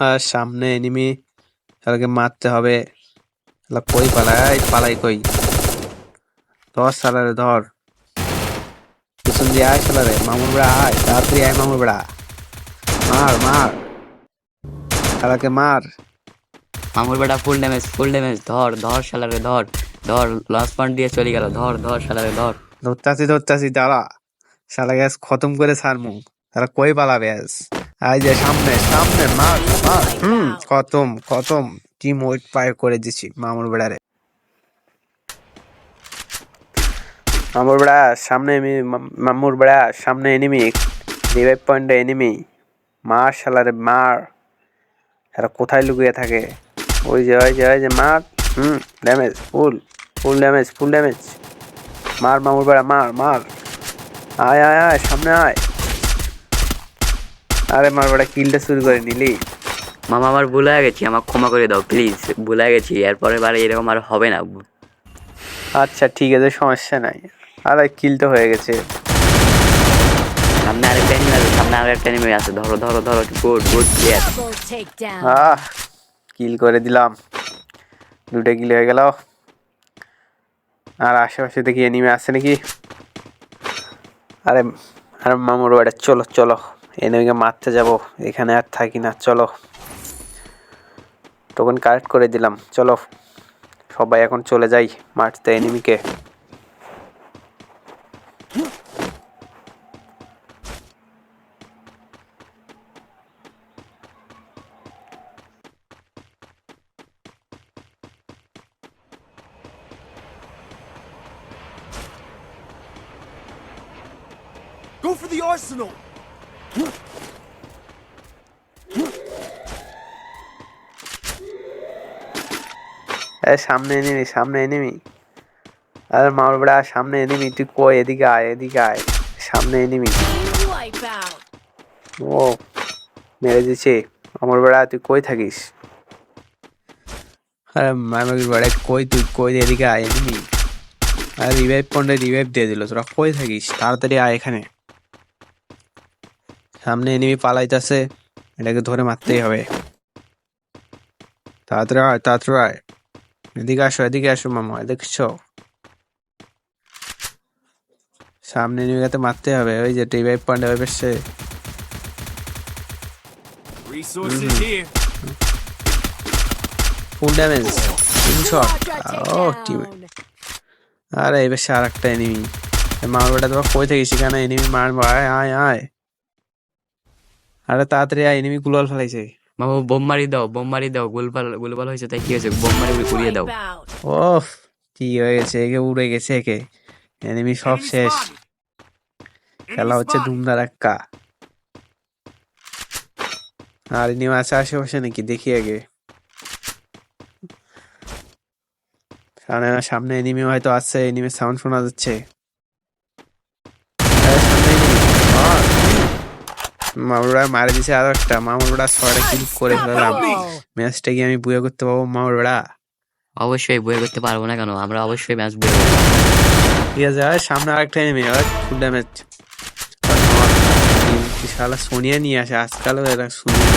আর সামনে এনিমি তাদেরকে মারতে হবে? শালা কই পালাই? পালাই কই? ধর সালারে ধর। পিছন দিয়ে আয় সালারে মামুর বেড়া আয়। তাড়াতাড়ি আয় মামুর বেড়া। মার মার। শালাকে মার। মামুর বেটা ফুল ড্যামেজ ফুল ড্যামেজ ধর ধর শালারে ধর। ধর লস পয়েন্ট দিয়ে চলে গেল। ধর ধর শালারে ধর। ধরতাছি ধরতাছি দাঁড়া। শালা গ্যাস খতম করে ছাড়মু। তারা কই পালাবে আজ? আই যে সামনে সামনে মার মার হুম খতম খতম। টিম ওয়েট পায় করে দিছি মামুর বেড়ারে। মামুর বেড়া সামনে মামুর বেড়া সামনে এনিমি রিভাইভ পয়েন্টে এনিমি মার শালারে মার। এরা কোথায় লুকিয়ে থাকে? ওই যে ওই যে ওই যে মার। হুম damage full full damage full damage মার মামুর বেড়া মার মার। আয় আয় আয় সামনে আয়। আরে মার বেড়া কিলটা শুরু করে নিলি। মামা আমার ভুল হয়ে গেছি আমার ক্ষমা করে দাও প্লিজ ভুল হয়ে গেছি এরপরে বারে এরকম আর হবে না। আচ্ছা ঠিক আছে সমস্যা নাই। আরে কিল তো হয়ে গেছে। সামনে আরেকটা এনিমি আছে সামনে আরেকটা এনিমি আছে। ধরো ধরো ধরো গুড গুড প্লেয়ার আহ কিল করে দিলাম। দুটো কিল হয়ে গেল। আর আশেপাশে দেখি এনিমে আছে নাকি? আরে আরে মামুর বাড়ি চলো চলো। এনিমিকে মারতে যাব, এখানে আর থাকি না, চলো। তখন কারেক্ট করে দিলাম, চলো। সবাই এখন চলে যাই মারতে এনিমিকে Go for the arsenal! সামনে এনিমি সামনে এনিমি আরে মামুর বাড়া সামনে এনিমি তুই কই? এদিকে আয় এদিকে আয়। সামনে এনিমি. ও, মেরে দিছে আমার বেড়া তুই কই থাকিস? আরে মামার বেড়া কই তুই কই এদিকে আয় এনিমি আর রিভাইভ পয়েন্টে রিভাইভ দিয়ে দিল। তোরা কই থাকিস? তাড়াতাড়ি আয় এখানে। সামনে এনিমি পালাইতেছে এটাকে ধরে মারতেই হবে। তাড়াতাড়ি আয় তাড়াতাড়ি আয়। এদিকে আসো এদিকে আসো মামা দেখছ? সামনে এনিমিকে মারতে হবে ওই যে পয়েন্টে ওই পাশে Resources here. Full damage shot O team আরে এবার সে আর একটা এনিমি মার বেটা তোমার কই থেকে সেখানে এনিমি মারবো আয় আয় আয়। আরে তাড়াতাড়ি আয় এনিমি গুলাল ফেলাইছে। মামা বোম মারি দাও বোম মারি দাও গোলপাল গোলপাল হয়েছে তাই কি হয়েছে? বোম মারি ঘুরিয়ে দাও। ওফ কি হয়ে গেছে? একে উড়ে গেছে একে। এনিমি সব শেষ। খেলা হচ্ছে spotted. ধুমধার এক্কা আর এনিমি আছে আশেপাশে নাকি? দেখি আগে। সামনে সামনে এনিমি হয়তো আছে এনিমি সাউন্ড শোনা যাচ্ছে আরে সামনে enemy। ধর। মামুরা মারে দিছে আরও একটা। মামুরা ছয়টা কিল করে ফেললাম। ম্যাচটা কি আমি বুয়ে করতে পারব মামুরা অবশ্যই বয়ে করতে পারব না কেন? আমরা অবশ্যই ম্যাচ বয়ে ঠিক আছে আর সামনে আরেকটা এনিমি আর ফুল ড্যামেজ শালা সোনিয়া নিয়ে আসে? আজকালও এরা সোনিয়া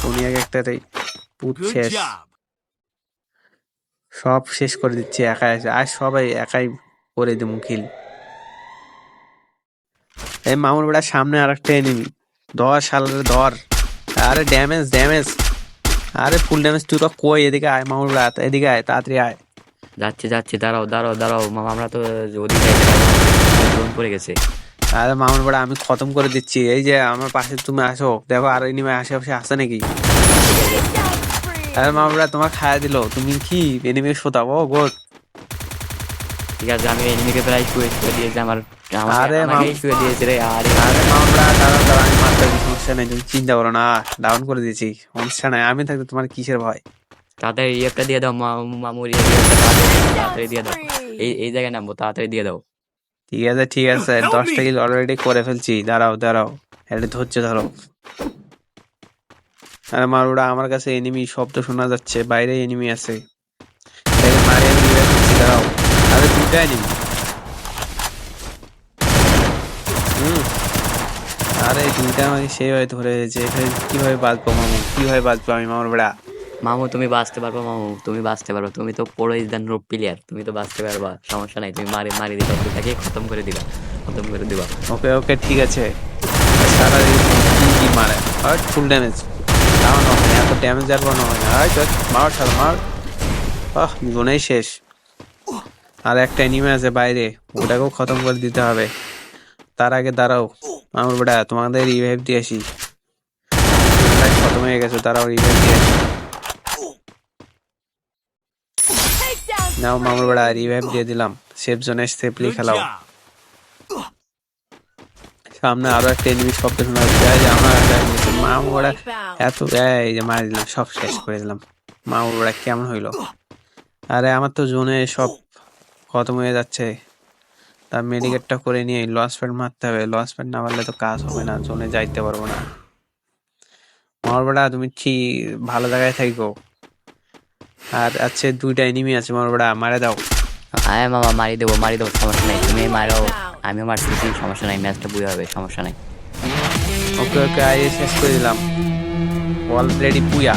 সোনিয়াকে একটা পুত Good শেষ। সব শেষ করে দিচ্ছে একাই আছে। আর সবাই একাই করে দেবো কিল এই মামুর বেড়ার সামনে আর একটা এনিমি ধর শালারে ধর। আরে ড্যামেজ ড্যামেজ আরে ফুল ড্যামেজ তুই তো কই? এদিকে আয় মামুর বেড়া এদিকে আয় তাড়াতাড়ি আয়। যাচ্ছি যাচ্ছি দাঁড়াও দাঁড়াও দাঁড়াও। মামা আমরা তো ওদিকে ড্রোন পড়ে গেছে। আরে মামুর বেড়া আমি খতম করে দিচ্ছি। এই যে আমার পাশে তুমি আসো। দেখো আর এনিমি আশেপাশে আসে নাকি? আরে মামুর বেড়া তোমার খাইয়া দিল। তুমি কি এনিমি শোতাবো? গোট ঠিক আছে আমি এনিমিকে প্রায় শুয়ে দিয়েছি আমার আরে আমাকেই মাম- দিয়েছে রে আরে আরে মামলা দাঁড়াও দাঁড়াও আমি মারতে সমস্যা নেই তুমি চিন্তা করো না ডাউন করে দিয়েছি সমস্যা নাই আমি থাকতে তোমার কিসের ভয় তাড়াতাড়ি রিয়েক্টটা দিয়ে দাও মামুর তাড়াতাড়ি দিয়ে দাও এই এই জায়গায় নামবো তাড়াতাড়ি দিয়ে দাও ঠিক আছে ঠিক আছে দশটা কিল অলরেডি করে ফেলছি দাঁড়াও দাঁড়াও এটা ধৈর্য ধরো আরে মারুড়া আমার কাছে এনিমি শব্দ শোনা যাচ্ছে বাইরে এনিমি আছে দাঁড়াও আরে দুটা এনিমি হুম আরে তো আমাকে সেইভাবে ধরে যে এখানে কীভাবে বাঁচবো মামু? কীভাবে বাঁচবো আমি মামার বেড়া? মামু তুমি বাঁচতে পারব মামু তুমি বাঁচতে পারব। তুমি তো ইদান রূপ প্লেয়ার তুমি তো বাঁচতে পারবা সমস্যা নাই। তুমি মারি মারি দিবা দুটাকে খতম করে দিবা খতম করে দিবা। ওকে ওকে ঠিক আছে। সারা কি মারে? আর ফুল ড্যামেজ তাও না হয় এত ড্যামেজ আর কোনো হয় না। আর মার সাল মার। আহ জীবনেই শেষ। আর একটা এনিমে আছে বাইরে ওটাকেও খতম করে দিতে হবে। তার আগে দাঁড়াও। আমার বেটা, তোমাদের রিভাইভ দিয়ে আসি। খতম হয়ে গেছো, তারাও রিভাইভ দিয়ে আসি। নাও, মামুর বেড়া রিভাইভ দিয়ে দিলাম। সেফ জোনে সেফলি খেলাও। সামনে আরও একটা এনিমি শব্দ শোনা যাচ্ছে আমার মামুর বেড়া এত এই যে মারি দিলাম, সব শেষ করে দিলাম। মা ওরা কেমন হইল? আরে, আমার তো জোনে সব খতম হয়ে যাচ্ছে। তার মেডিকেটটা করে নিয়ে লস প্যাড মারতে হবে। লস প্যাড না মারলে তো কাজ হবে না জোনে যাইতে পারব না। মার বেড়া তুমি ঠিক ভালো জায়গায় থাকো আর আছে দুইটা এনিমি আছে মার বেড়া মারে দাও। আয় মামা মারি দেবো মারি দেবো সমস্যা নাই। তুমি মারো আমিও মারতেছি সমস্যা নাই ম্যাচটা বুঝে হবে সমস্যা নাই। ওকে ওকে আই শেষ করে দিলাম। অলরেডি পুয়া।